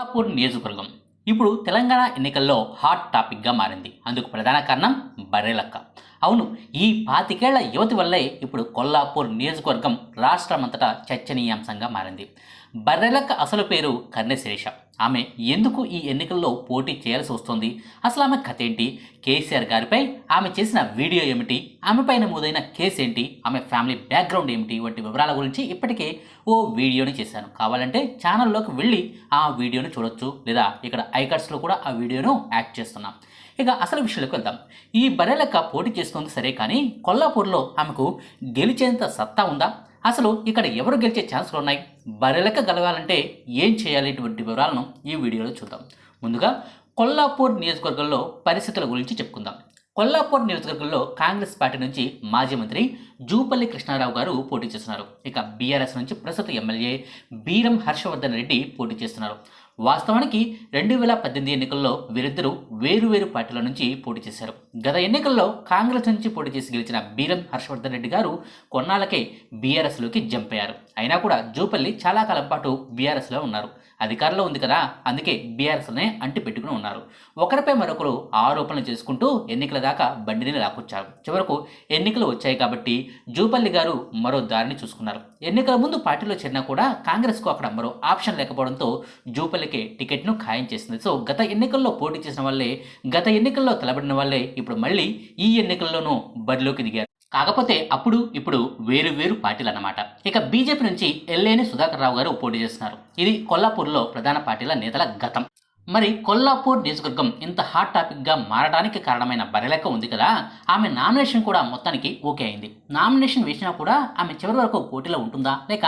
కొల్లాపూర్ నియోజకవర్గం. ఇప్పుడు తెలంగాణ ఎన్నికల్లో హాట్ టాపిక్గా మారింది. అందుకు ప్రధాన కారణం బర్రెలక్క. అవును ఈ పాతికేళ్ళ యువతి వల్లే ఇప్పుడు కొల్లాపూర్ నియోజకవర్గం రాష్ట్రమంతటా చర్చనీయాంశంగా మారింది. బర్రెలక్క అసలు పేరు కర్ణశిరీష. ఆమె ఎందుకు ఈ ఎన్నికల్లో పోటీ చేయాల్సి వస్తుంది? అసలు ఆమె కథ ఏంటి కేసీఆర్ గారిపై ఆమె చేసిన వీడియో ఏమిటి? ఆమెపై నమోదైన కేసు ఏంటి? ఆమె ఫ్యామిలీ బ్యాక్గ్రౌండ్ ఏమిటి? వంటి వివరాల గురించి ఇప్పటికే ఓ వీడియోని చేశాను. కావాలంటే ఛానల్లోకి వెళ్ళి ఆ వీడియోని చూడొచ్చు. లేదా ఇక్కడ ఐకట్స్లో కూడా ఆ వీడియోను యాక్ట్ చేస్తున్నాం. ఇక అసలు విషయంలోకి వెళ్దాం. ఈ బరేలక్క పోటీ చేస్తుంది సరే కానీ కొల్లాపూర్లో ఆమెకు గెలిచేంత సత్తా ఉందా? అసలు ఇక్కడ ఎవరు గెలిచే ఛాన్సులు ఉన్నాయి? బరెలక గెలవాలంటే ఏం చేయాలి ఇటువంటి వివరాలను ఈ వీడియోలో చూద్దాం. ముందుగా కొల్లాపూర్ నియోజకవర్గంలో పరిస్థితుల గురించి చెప్పుకుందాం. కొల్లాపూర్ నియోజకవర్గంలో కాంగ్రెస్ పార్టీ నుంచి మాజీ మంత్రి జూపల్లి కృష్ణారావు గారు పోటీ చేస్తున్నారు. ఇక బీఆర్ఎస్ నుంచి ప్రస్తుత ఎమ్మెల్యే బీరం హర్షవర్ధన్ రెడ్డి పోటీ చేస్తున్నారు. వాస్తవానికి రెండు వేల పద్దెనిమిది ఎన్నికల్లో వీరిద్దరూ వేరువేరు పార్టీల నుంచి పోటీ చేశారు. గత ఎన్నికల్లో కాంగ్రెస్ నుంచి పోటీ చేసి గెలిచిన బీరం హర్షవర్ధన్ రెడ్డి గారు కొన్నాళ్ళకే బీఆర్ఎస్లోకి జంప్ అయ్యారు. అయినా కూడా జూపల్లి చాలా కాలం పాటు బీఆర్ఎస్లో ఉన్నారు. అధికారంలో ఉంది కదా. అందుకే బీఆర్ఎస్నే అంటి పెట్టుకుని ఉన్నారు. ఒకరిపై మరొకరు ఆరోపణలు చేసుకుంటూ ఎన్నికల దాకా బండిని లాక్కొచ్చారు చివరకు ఎన్నికలు వచ్చాయి కాబట్టి జూపల్లి గారు మరో దారిని చూసుకున్నారు. ఎన్నికల ముందు పార్టీలో చేరినా కూడా కాంగ్రెస్కు అక్కడ మరో ఆప్షన్ లేకపోవడంతో జూపల్లికి టికెట్ను ఖాయం చేసింది. సో గత ఎన్నికల్లో పోటీ చేసిన వాళ్ళే గత ఎన్నికల్లో తలబడిన వాళ్ళే ఇప్పుడు మళ్ళీ ఈ ఎన్నికల్లోనూ బరిలోకి దిగారు. కాకపోతే అప్పుడు ఇప్పుడు వేరు వేరు పార్టీలు అన్నమాట ఇక బీజేపీ నుంచి ఎల్లేని సుధాకర్ రావు గారు పోటీ చేస్తున్నారు. ఇది కొల్లాపూర్లో ప్రధాన పార్టీల నేతల గతం. మరి కొల్లాపూర్ నియోజకవర్గం ఇంత హాట్ టాపిక్గా మారడానికి కారణమైన బరిలెక్క ఉంది కదా ఆమె నామినేషన్ కూడా మొత్తానికి ఓకే అయింది. నామినేషన్ వేసినా కూడా ఆమె చివరి వరకు పోటీలో ఉంటుందా లేక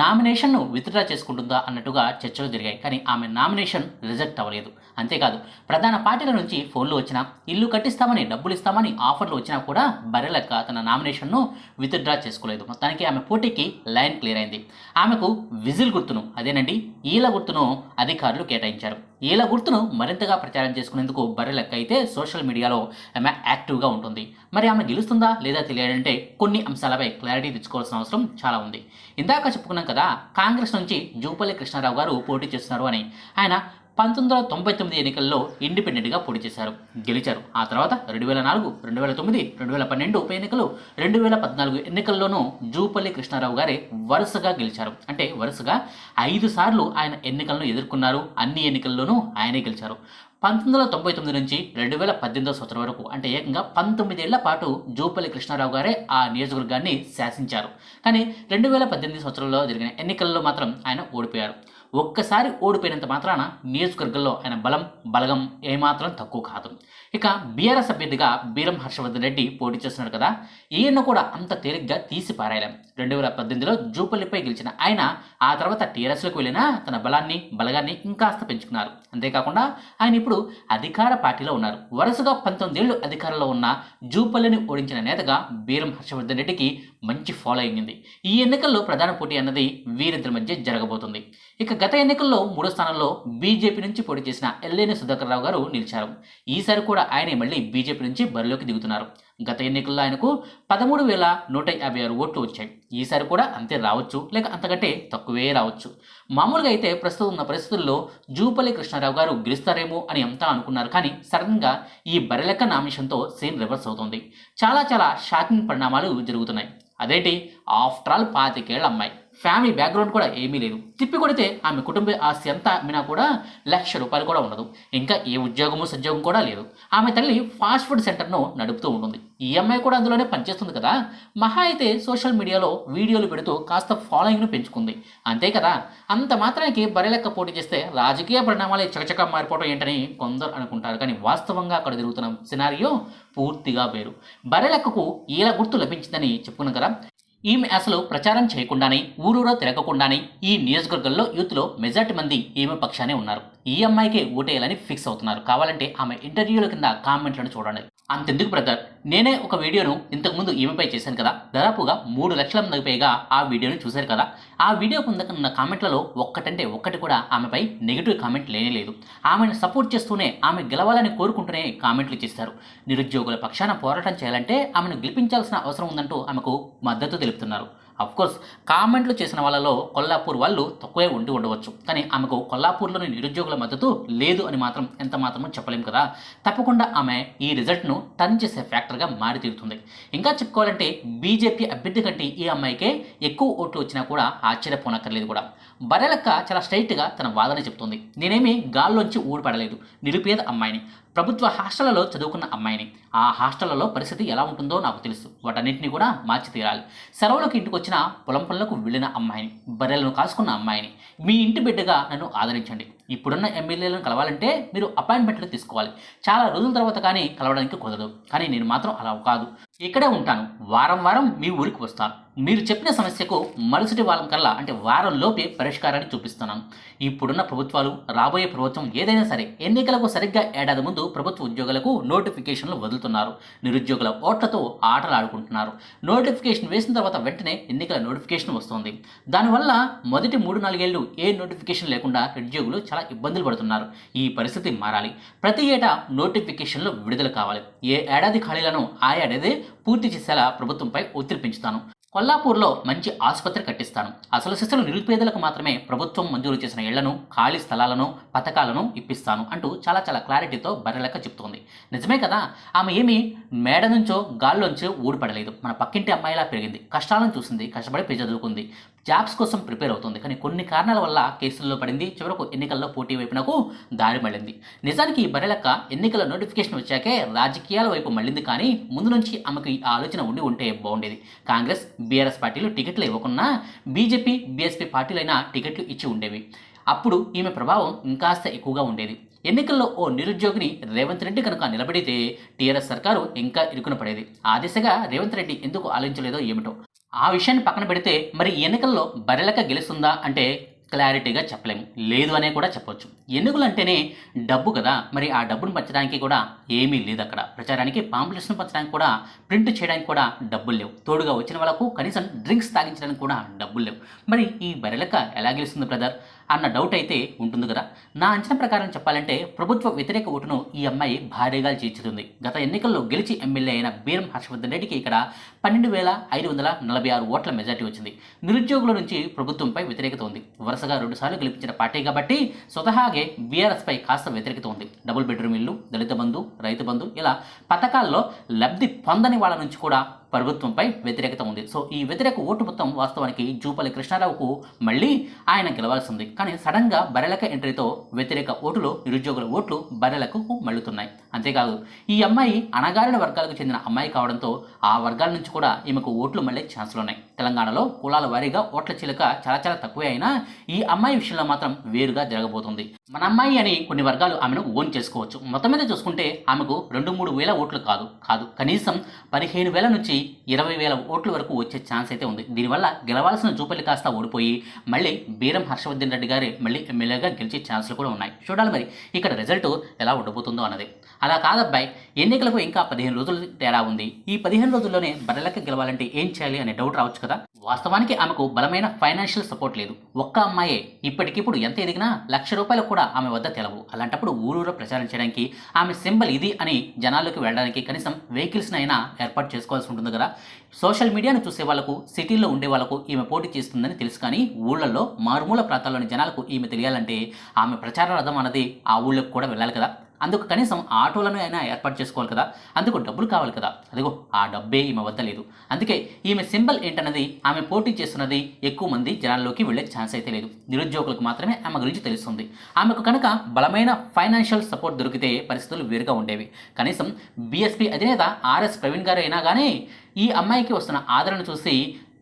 నామినేషన్ను విత్డ్రా చేసుకుంటుందా అన్నట్టుగా చర్చలు జరిగాయి కానీ ఆమె నామినేషన్ రిజెక్ట్ అవ్వలేదు. అంతేకాదు ప్రధాన పార్టీల నుంచి ఫోన్లు వచ్చినా ఇల్లు కట్టిస్తామని డబ్బులు ఇస్తామని ఆఫర్లు వచ్చినా కూడా బరిలెక్క తన నామినేషన్ను విత్డ్రా చేసుకోలేదు. మొత్తానికి ఆమె పోటీకి లైన్ క్లియర్ అయింది. ఆమెకు విజిల్ గుర్తును అదేనండి ఈల గుర్తును అధికారులు కేటాయించారు. ఈల గుర్తును మరింతగా ప్రచారం చేసుకునేందుకు బర్రెలెక్క అయితే సోషల్ మీడియాలో ఆమె యాక్టివ్గా ఉంటుంది. మరి ఆమె గెలుస్తుందా లేదా తెలియాలంటే కొన్ని అంశాలపై క్లారిటీ తెచ్చుకోవాల్సిన అవసరం చాలా ఉంది. ఇందాక చెప్పుకున్నాం కదా కాంగ్రెస్ నుంచి జూపల్లి కృష్ణారావు గారు పోటీ చేస్తున్నారు అని. ఆయన పంతొమ్మిది వందల తొంభై తొమ్మిది ఎన్నికల్లో ఇండిపెండెంట్గా పోటీ చేశారు. గెలిచారు. ఆ తర్వాత రెండు వేల నాలుగు రెండు వేల తొమ్మిది రెండు వేల పన్నెండు ఉప ఎన్నికలు రెండు వేల పద్నాలుగు ఎన్నికల్లోనూ జూపల్లి కృష్ణారావు గారే వరుసగా గెలిచారు. అంటే వరుసగా ఐదు సార్లు ఆయన ఎన్నికలను ఎదుర్కొన్నారు. అన్ని ఎన్నికల్లోనూ ఆయనే గెలిచారు. పంతొమ్మిది వందల తొంభై తొమ్మిది నుంచి రెండు వేల పద్దెనిమిదో సంవత్సరం వరకు అంటే ఏకంగా పంతొమ్మిదేళ్ళ పాటు జూపల్లి కృష్ణారావు గారే ఆ నియోజకవర్గాన్ని శాసించారు. కానీ రెండు వేల పద్దెనిమిది సంవత్సరంలో జరిగిన ఎన్నికల్లో మాత్రం ఆయన ఓడిపోయారు. ఒక్కసారి ఓడిపోయినంత మాత్రాన నియోజకవర్గంలో ఆయన బలం బలగం ఏమాత్రం తక్కువ కాదు. ఇక బీఆర్ఎస్ అభ్యర్థిగా బీరం హర్షవర్ధన్ రెడ్డి పోటీ చేస్తున్నాడు కదా ఈయన కూడా అంత తేలిగ్గా తీసి పారాయలేం. రెండు వేల పద్దెనిమిదిలో జూపల్లిపై గెలిచిన ఆయన ఆ తర్వాత టీఆర్ఎస్లోకి వెళ్ళినా తన బలాన్ని బలగాన్ని ఇంకాస్త పెంచుకున్నారు. అంతేకాకుండా ఆయన ఇప్పుడు అధికార పార్టీలో ఉన్నారు. వరుసగా పంతొమ్మిదేళ్ళు అధికారంలో ఉన్న జూపల్లిని ఓడించిన నేతగా బీరం హర్షవర్ధన్ రెడ్డికి మంచి ఫాలోయింగ్ ఉంది ఈ ఎన్నికల్లో ప్రధాన పోటీ అన్నది వీరిద్దరి మధ్య జరగబోతుంది. ఇక గత ఎన్నికల్లో మూడో స్థానంలో బీజేపీ నుంచి పోటీ చేసిన ఎల్లేని సుధాకర్ రావు గారు నిలిచారు. ఈసారి కూడా ఆయనే మళ్ళీ బీజేపీ నుంచి బరిలోకి దిగుతున్నారు. గత ఎన్నికల్లో ఆయనకు పదమూడు వేల నూట యాభై ఆరు ఓట్లు వచ్చాయి. ఈసారి కూడా అంతే రావచ్చు లేక అంతకంటే తక్కువే రావచ్చు. మామూలుగా అయితే ప్రస్తుతం ఉన్న పరిస్థితుల్లో జూపల్లి కృష్ణారావు గారు గెలుస్తారేమో అని అంతా అనుకున్నారు కానీ సడన్గా ఈ బరెలెక్క నామినేషన్తో సీన్ రివర్స్ అవుతుంది. చాలా చాలా షాకింగ్ పరిణామాలు జరుగుతున్నాయి. అదేంటి? ఆఫ్టర్ ఆల్ పాతికేళ్ళ అమ్మాయి. ఫ్యామిలీ బ్యాక్గ్రౌండ్ కూడా ఏమీ లేదు. తిప్పి కొడితే ఆమె కుటుంబ ఆస్తి అంతా అమ్మినా కూడా లక్ష రూపాయలు కూడా ఉండదు. ఇంకా ఏ ఉద్యోగము సద్యోగం కూడా లేదు. ఆమె తల్లి ఫాస్ట్ ఫుడ్ సెంటర్ను నడుపుతూ ఉంటుంది. ఈ అమ్మాయి కూడా అందులోనే పనిచేస్తుంది కదా? మహా అయితే సోషల్ మీడియాలో వీడియోలు పెడుతూ కాస్త ఫాలోయింగ్ను పెంచుకుంది. అంతే కదా? అంత మాత్రానికి బరిలెక్క పోటీ చేస్తే రాజకీయ పరిణామాలే చకచక మారిపోవడం ఏంటని కొందరు అనుకుంటారు. కానీ వాస్తవంగా అక్కడ జరుగుతున్న సినారియో పూర్తిగా వేరు. బరెలెక్కకు ఈల గుర్తు లభించిందని చెప్పుకున్నాం కదా? ఈమె అసలు ప్రచారం చేయకుండానే ఊరూరో తిరగకుండానే ఈ నియోజకవర్గంలో యూత్లో మెజార్టీ మంది ఈమె పక్షానే ఉన్నారు. ఈ అమ్మాయికే ఓటేయాలని ఫిక్స్ అవుతున్నారు. కావాలంటే ఆమె ఇంటర్వ్యూల కింద కామెంట్లను చూడండి. అంతెందుకు బ్రదర్ నేనే ఒక వీడియోను ఇంతకుముందు ఈమెపై చేశాను కదా. దాదాపుగా మూడు లక్షల మందికి పైగా ఆ వీడియోని చూశారు కదా. ఆ వీడియో పొందకున్న కామెంట్లలో ఒక్కటంటే ఒక్కటి కూడా ఆమెపై నెగిటివ్ కామెంట్ లేనే లేదు. ఆమెను సపోర్ట్ చేస్తూనే ఆమె గెలవాలని కోరుకుంటూనే కామెంట్లు చేస్తారు. నిరుద్యోగుల పక్షాన పోరాటం చేయాలంటే ఆమెను గెలిపించాల్సిన అవసరం ఉందంటూ ఆమెకు మద్దతు తెలుపుతున్నారు. కోర్స్ కామెంట్లు చేసిన వాళ్ళలో కొల్లాపూర్ వాళ్ళు తక్కువే ఉండి ఉండవచ్చు. కానీ ఆమెకు కొల్లాపూర్లోని నిరుద్యోగుల మద్దతు లేదు అని మాత్రం ఎంత మాత్రమో చెప్పలేం కదా. తప్పకుండా ఆమె ఈ రిజల్ట్ను టర్న్ చేసే ఫ్యాక్టర్గా మారి తీరుతుంది ఇంకా చెప్పుకోవాలంటే బీజేపీ అభ్యర్థి కంటే ఈ అమ్మాయికే ఎక్కువ ఓట్లు వచ్చినా కూడా ఆశ్చర్యపోనక్కర్లేదు కూడా. బరెలక్క చాలా స్ట్రైట్గా తన వాదన చెప్తుంది. నేనేమి గాల్లోంచి ఊడిపడలేదు. నిరుపేద అమ్మాయిని. ప్రభుత్వ హాస్టళ్ళలో చదువుకున్న అమ్మాయిని. ఆ హాస్టళ్ళలో పరిస్థితి ఎలా ఉంటుందో నాకు తెలుసు. వాటన్నింటినీ కూడా మార్చి తీరాలి సెలవులకు ఇంటికి వచ్చిన పొలం పనులకు వెళ్ళిన అమ్మాయిని బర్రెలను కాసుకున్న అమ్మాయిని. మీ ఇంటి బిడ్డగా నన్ను ఆదరించండి. ఇప్పుడున్న ఎమ్మెల్యేలను కలవాలంటే మీరు అపాయింట్మెంట్లు తీసుకోవాలి. చాలా రోజుల తర్వాత కానీ కలవడానికి కుదరదు. కానీ నేను మాత్రం అలా కాదు. ఇక్కడే ఉంటాను. వారం వారం మీ ఊరికి వస్తాను. మీరు చెప్పిన సమస్యకు మరుసటి వారం కల్లా అంటే వారం లోపే పరిష్కారాన్ని చూపిస్తున్నాను. ఇప్పుడున్న ప్రభుత్వాలు రాబోయే ప్రభుత్వం ఏదైనా సరే ఎన్నికలకు సరిగ్గా ఏడాది ముందు ప్రభుత్వ ఉద్యోగులకు నోటిఫికేషన్లు వదులుతున్నారు. నిరుద్యోగుల ఓట్లతో ఆటలు ఆడుకుంటున్నారు నోటిఫికేషన్ వేసిన తర్వాత వెంటనే ఎన్నికల నోటిఫికేషన్ వస్తుంది. దానివల్ల మొదటి మూడు నాలుగేళ్ళు ఏ నోటిఫికేషన్ లేకుండా నిరుద్యోగులు చాలా ఇబ్బందులు పడుతున్నారు. ఈ పరిస్థితి మారాలి. ప్రతి ఏటా నోటిఫికేషన్లు విడుదల కావాలి. ఏ ఏడాది ఖాళీలను ఆ ఏడాది పూర్తి చేసేలా ప్రభుత్వంపై ఒత్తిడి పెంచుతాను. కొల్లాపూర్లో మంచి ఆసుపత్రి కట్టిస్తాను. అసలు శిశులు నిరుపేదలకు మాత్రమే ప్రభుత్వం మంజూరు చేసిన ఇళ్ళను ఖాళీ స్థలాలను పథకాలను ఇప్పిస్తాను అంటూ చాలా చాలా క్లారిటీతో బర్రెలెక్క చెప్తోంది. నిజమే కదా? ఆమె ఏమి మేడ నుంచో గాల్లోంచో ఊడిపడలేదు. మన పక్కింటి అమ్మాయిలా పెరిగింది. కష్టాలను చూసింది. కష్టపడి చదువుకుంది. జాబ్స్ కోసం ప్రిపేర్ అవుతుంది. కానీ కొన్ని కారణాల వల్ల కేసుల్లో పడింది. చివరకు ఎన్నికల్లో పోటీ వైపునకు దారి మళ్ళింది. నిజానికి ఈ బర్రెలెక్క ఎన్నికల నోటిఫికేషన్ వచ్చాకే రాజకీయాల వైపు మళ్ళింది. కానీ ముందు నుంచి ఆమెకు ఈ ఆలోచన ఉండి ఉంటే బాగుండేది. కాంగ్రెస్ బీఆర్ఎస్ పార్టీలు టికెట్లు ఇవ్వకున్నా బీజేపీ బీఎస్పీ పార్టీలైనా టికెట్లు ఇచ్చి ఉండేవి. అప్పుడు ఈమె ప్రభావం ఇంకాస్త ఎక్కువగా ఉండేది. ఎన్నికల్లో ఓ నిరుద్యోగిని రేవంత్ రెడ్డి కనుక నిలబడితే టీఆర్ఎస్ సర్కారు ఇంకా ఇరుకున పడేది. ఆ దిశగా రేవంత్ రెడ్డి ఎందుకు ఆలోచించలేదో ఏమిటో ఆ విషయాన్ని పక్కన పెడితే మరి ఎన్నికల్లో బరెలక గెలుస్తుందా అంటే క్లారిటీగా చెప్పలేము లేదు అనే కూడా చెప్పొచ్చు. ఎన్నికలు అంటేనే డబ్బు కదా. మరి ఆ డబ్బును పంచడానికి కూడా ఏమీ లేదు అక్కడ. ప్రచారానికి పాంప్లెట్స్ను పంచడానికి కూడా ప్రింట్ చేయడానికి కూడా డబ్బులు లేవు. తోడుగా వచ్చిన వాళ్ళకు కనీసం డ్రింక్స్ తాగించడానికి కూడా డబ్బులు లేవు. మరి ఈ బరెలక ఎలా గెలుస్తుంది బ్రదర్? అన్న డౌట్ అయితే ఉంటుంది కదా. నా అంచనా ప్రకారం చెప్పాలంటే ప్రభుత్వ వ్యతిరేక ఓటును ఈ అమ్మాయి భారీగా చేర్చుతుంది గత ఎన్నికల్లో గెలిచి ఎమ్మెల్యే అయిన బీరం హర్షవర్ధన్ రెడ్డికి ఇక్కడ పన్నెండు వేల ఐదు వందల నలభై ఆరు ఓట్ల మెజార్టీ వచ్చింది. నిరుద్యోగుల నుంచి ప్రభుత్వంపై వ్యతిరేకత ఉంది. వరుసగా రెండుసార్లు గెలిపించిన పార్టీ కాబట్టి స్వతహాగే బీఆర్ఎస్పై కాస్త వ్యతిరేకత ఉంది. డబుల్ బెడ్రూమ్ ఇల్లు దళిత బంధు రైతు బంధు ఇలా పథకాల్లో లబ్ధి పొందని వాళ్ళ నుంచి కూడా ప్రభుత్వంపై వ్యతిరేకత ఉంది. సో ఈ వ్యతిరేక ఓటు మొత్తం వాస్తవానికి జూపల్లి కృష్ణారావుకు మళ్ళీ ఆయన గెలవాల్సి ఉంది కానీ సడన్గా బరెలక ఎంట్రీతో వ్యతిరేక ఓటులు నిరుద్యోగుల ఓట్లు బరెలకు మళ్ళుతున్నాయి. అంతేకాదు ఈ అమ్మాయి అణగారిన వర్గాలకు చెందిన అమ్మాయి కావడంతో ఆ వర్గాల నుంచి కూడా ఈమెకు ఓట్లు మళ్ళీ ఛాన్సులు ఉన్నాయి. తెలంగాణలో కులాల వారీగా ఓట్ల చిలుక చాలా చాలా తక్కువే అయినా ఈ అమ్మాయి విషయంలో మాత్రం వేరుగా జరగబోతుంది. మన అమ్మాయి అని కొన్ని వర్గాలు ఆమెను ఓన్ చేసుకోవచ్చు. మొత్తం మీద చూసుకుంటే ఆమెకు రెండు మూడు వేల ఓట్లు కాదు కాదు. కనీసం పదిహేను వేల నుంచి ఇరవై వేల ఓట్ల వరకు వచ్చే ఛాన్స్ అయితే ఉంది. దీనివల్ల గెలవాల్సిన జూపల్లి కాస్త ఓడిపోయి మళ్ళీ బీరం హర్షవర్ధన్ రెడ్డి గారి మళ్ళీ ఎమ్మెల్యేగా గెలిచే ఛాన్సులు కూడా ఉన్నాయి. చూడాలి మరి ఇక్కడ రిజల్ట్ ఎలా ఉండబోతుందో అన్నది. అలా కాదబ్బాయి ఎన్నికలకు ఇంకా పదిహేను రోజులు తేడా ఉంది. ఈ పదిహేను రోజుల్లోనే బర్రెలకి గెలవాలంటే ఏం చేయాలి అనే డౌట్ రావచ్చు కదా? వాస్తవానికి ఆమెకు బలమైన ఫైనాన్షియల్ సపోర్ట్ లేదు. ఒక్క అమ్మాయే ఇప్పటికిప్పుడు ఎంత ఎదిగినా లక్ష రూపాయలు కూడా ఆమె వద్ద తెలవు. అలాంటప్పుడు ఊరూరు ప్రచారం చేయడానికి ఆమె సింబల్ ఇది అని జనాల్లోకి వెళ్ళడానికి కనీసం వెహికల్స్ని అయినా ఏర్పాటు చేసుకోవాల్సి ఉంటుంది కదా. సోషల్ మీడియాను చూసే వాళ్ళకు సిటీల్లో ఉండే వాళ్ళకు ఈమె పోటీ చేస్తుందని తెలుసు కానీ ఊళ్ళల్లో మారుమూల ప్రాంతాల్లోని జనాలకు ఈమె తెలియాలంటే ఆమె ప్రచార రథం అన్నది ఆ ఊళ్ళోకి కూడా వెళ్ళాలి కదా. అందుకు కనీసం ఆటోలను అయినా ఏర్పాటు చేసుకోవాలి కదా. అందుకు డబ్బులు కావాలి కదా. అదిగో ఆ డబ్బే ఈమె వద్ద లేదు. అందుకే ఈమె సింబల్ ఏంటన్నది ఆమె పోటీ చేస్తున్నది ఎక్కువ మంది జనాల్లోకి వెళ్ళే ఛాన్స్ అయితే లేదు. నిరుద్యోగులకు మాత్రమే ఆమె గురించి తెలుస్తుంది. ఆమెకు కనుక బలమైన ఫైనాన్షియల్ సపోర్ట్ దొరికితే పరిస్థితులు వేరుగా ఉండేవి. కనీసం బీఎస్పీ అధినేత ఆర్ఎస్ ప్రవీణ్ గారు అయినా కానీ ఈ అమ్మాయికి వస్తున్న ఆదరణ చూసి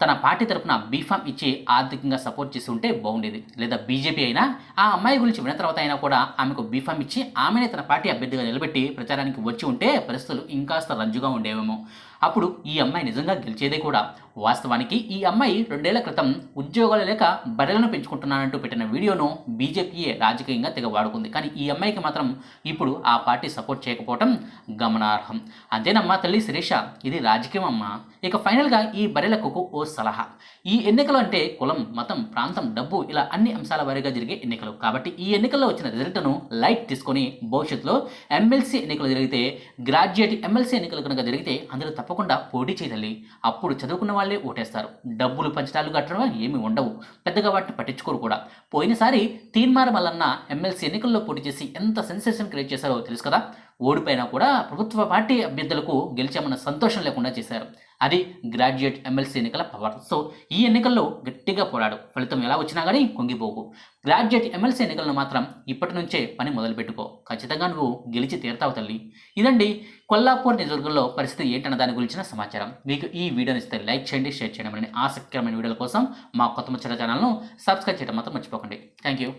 తన పార్టీ తరపున బీఫామ్ ఇచ్చి ఆర్థికంగా సపోర్ట్ చేసి ఉంటే బాగుండేది. లేదా బీజేపీ అయినా ఆ అమ్మాయి గురించి విన్న తర్వాత అయినా కూడా ఆమెకు బీఫామ్ ఇచ్చి ఆమెనే తన పార్టీ అభ్యర్థిగా నిలబెట్టి ప్రచారానికి వచ్చి ఉంటే పరిస్థితులు ఇంకాస్త రంజుగా ఉండేవేమో. అప్పుడు ఈ అమ్మాయి నిజంగా గెలిచేదే కూడా. వాస్తవానికి ఈ అమ్మాయి రెండేళ్ళ క్రితం ఉద్యోగాలు లేక బర్రెలను పెంచుకుంటున్నానంటూ పెట్టిన వీడియోను బీజేపీయే రాజకీయంగా తెగ వాడుకుంది. కానీ ఈ అమ్మాయికి మాత్రం ఇప్పుడు ఆ పార్టీ సపోర్ట్ చేయకపోవటం గమనార్హం. అంతేనమ్మా తల్లి శిరీష ఇది రాజకీయం అమ్మా. ఇక ఫైనల్గా ఈ బర్రెలకు ఓ సలహా. ఈ ఎన్నికలు అంటే కులం మతం ప్రాంతం డబ్బు ఇలా అన్ని అంశాల వారీగా జరిగే ఎన్నికలు. కాబట్టి ఈ ఎన్నికల్లో వచ్చిన రిజల్ట్ను లైట్ తీసుకొని భవిష్యత్తులో ఎమ్మెల్సీ ఎన్నికలు జరిగితే గ్రాడ్యుయేట్ ఎమ్మెల్సీ ఎన్నికలు కనుక జరిగితే అందరూ తప్ప తప్పకుండా పోటీ చేయాలి అప్పుడు చదువుకున్న వాళ్ళే ఓటేస్తారు. డబ్బులు పంచడాలు కట్టడం ఏమీ ఉండవు. పెద్దగా వాటిని పట్టించుకోరు కూడా. పోయినసారి తీన్మార్ మల్లన్న ఎమ్మెల్సీ ఎన్నికల్లో పోటీ చేసి ఎంత సెన్సేషన్ క్రియేట్ చేశారో తెలుసు కదా? ఓడిపోయినా కూడా ప్రభుత్వ పార్టీ అభ్యర్థులకు గెలిచామన్న సంతోషం లేకుండా చేశారు. అది గ్రాడ్యుయేట్ ఎమ్మెల్సీ ఎన్నికల పవర్ సో ఈ ఎన్నికల్లో గట్టిగా పోరాడు. ఫలితం ఎలా వచ్చినా కానీ కుంగిపోకు. గ్రాడ్యుయేట్ ఎమ్మెల్సీ ఎన్నికలను మాత్రం ఇప్పటి నుంచే పని మొదలుపెట్టుకో. ఖచ్చితంగా నువ్వు గెలిచి తీరతావు తల్లి. ఇదండి కొల్లాపూర్ నియోజకవర్గంలో పరిస్థితి ఏంటన్న దాని గురించిన సమాచారం. మీకు ఈ వీడియోని ఇస్తే లైక్ చేయండి షేర్ చేయండి. మరిన్ని ఆసక్తికరమైన వీడియోల కోసం మా కొత్త ముచ్చట ఛానల్ను సబ్స్క్రైబ్ చేయడం మాత్రం మర్చిపోకండి. Thank you